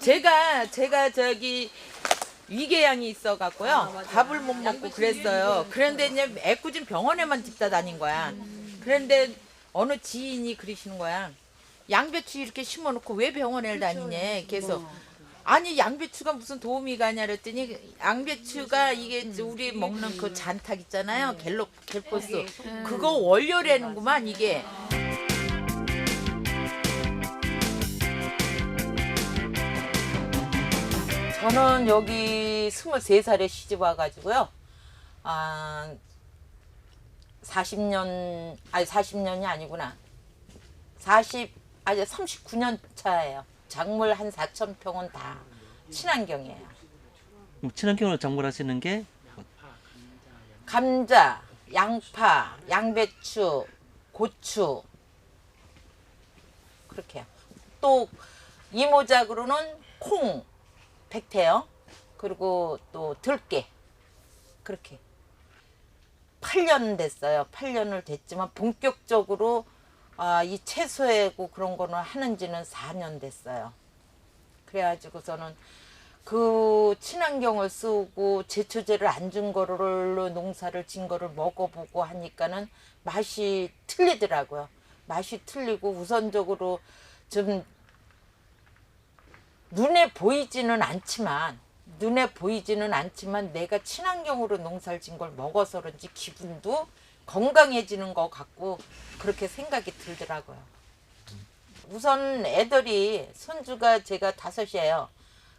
제가 제가 저기 위궤양이 있어 갖고요 아, 맞아요. 밥을 못 먹고 그랬어요. 그런데 이제 애꿎은 병원에만 집다 다닌 거야. 그런데 어느 지인이 그러시는 거야. 양배추 이렇게 심어놓고 왜 병원에 다니냐. 그래서 아니 양배추가 무슨 도움이 가냐 그랬더니 양배추가 이게 우리 먹는 그 잔탁 있잖아요. 갤로 갤포스 그거 원료라는구만 이게. 저는 여기 23살에 시집 와가지고요. 아, 40년, 아니 40년이 아니구나. 40, 아니 39년 차예요. 작물 한 4천 평은 다 친환경이에요. 그럼 친환경으로 작물하시는 게 감자, 양파, 양배추, 고추 그렇게 요. 또 이모작으로는 콩, 백태요. 그리고 또 들깨 그렇게 8년 됐어요. 8년을 됐지만 본격적으로 아, 이 채소하고 그런 거는 하는지는 4년 됐어요. 그래가지고서는 그 친환경을 쓰고 제초제를 안 준 거를 농사를 진 거를 먹어보고 하니까는 맛이 틀리더라고요. 맛이 틀리고 우선적으로 좀 눈에 보이지는 않지만 눈에 보이지는 않지만 내가 친환경으로 농사를 진 걸 먹어서 그런지 기분도 건강해지는 것 같고 그렇게 생각이 들더라고요. 우선 애들이 손주가 제가 다섯이에요.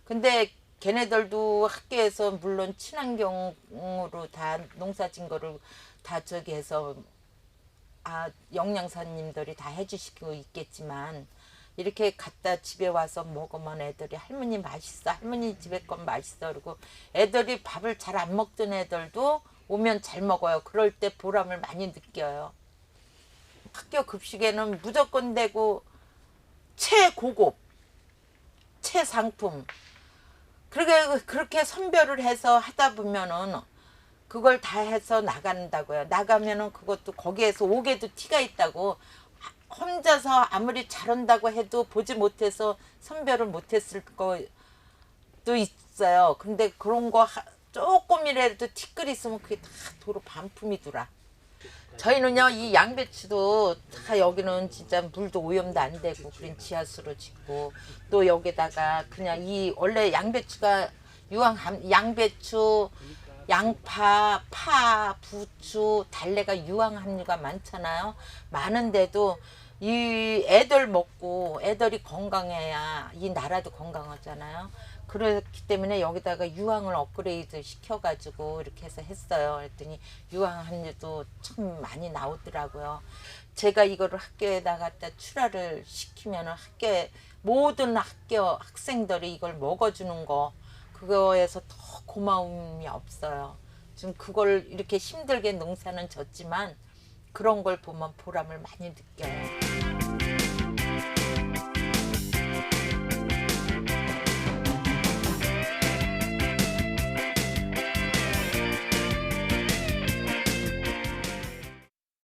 근데 걔네들도 학교에서 물론 친환경으로 다 농사 진 거를 다 저기 해서 아 영양사님들이 다 해주시고 있겠지만 이렇게 갖다 집에 와서 먹으면 애들이 할머니 맛있어 할머니 집에 건 맛있어. 그리고 애들이 밥을 잘 안 먹던 애들도 오면 잘 먹어요. 그럴 때 보람을 많이 느껴요. 학교 급식에는 무조건 되고 최고급 최상품. 그렇게 그렇게 선별을 해서 하다 보면은 그걸 다 해서 나간다고요. 나가면은 그것도 거기에서 오게도 티가 있다고 혼자서 아무리 잘한다고 해도 보지 못해서 선별을 못했을 것도 있어요. 근데 그런 거 하- 조금이라도 티끌 있으면 그게 다 도로 반품이더라. 저희는요 이 양배추도 다 여기는 진짜 물도 오염도 안 되고 그런 지하수로 짓고 또 여기다가 그냥 이 원래 양배추가 유황 양배추 양파 파 부추 달래가 유황 함유가 많잖아요 많은데도 이 애들 먹고 애들이 건강해야 이 나라도 건강하잖아요 그렇기 때문에 여기다가 유황을 업그레이드 시켜가지고 이렇게 해서 했어요. 그랬더니 유황 함유도 참 많이 나오더라고요. 제가 이거를 학교에다 갖다 출하를 시키면 학교에 모든 학교 학생들이 이걸 먹어주는 거 그거에서 더 고마움이 없어요. 지금 그걸 이렇게 힘들게 농사는 졌지만 그런 걸 보면 보람을 많이 느껴요. えっ?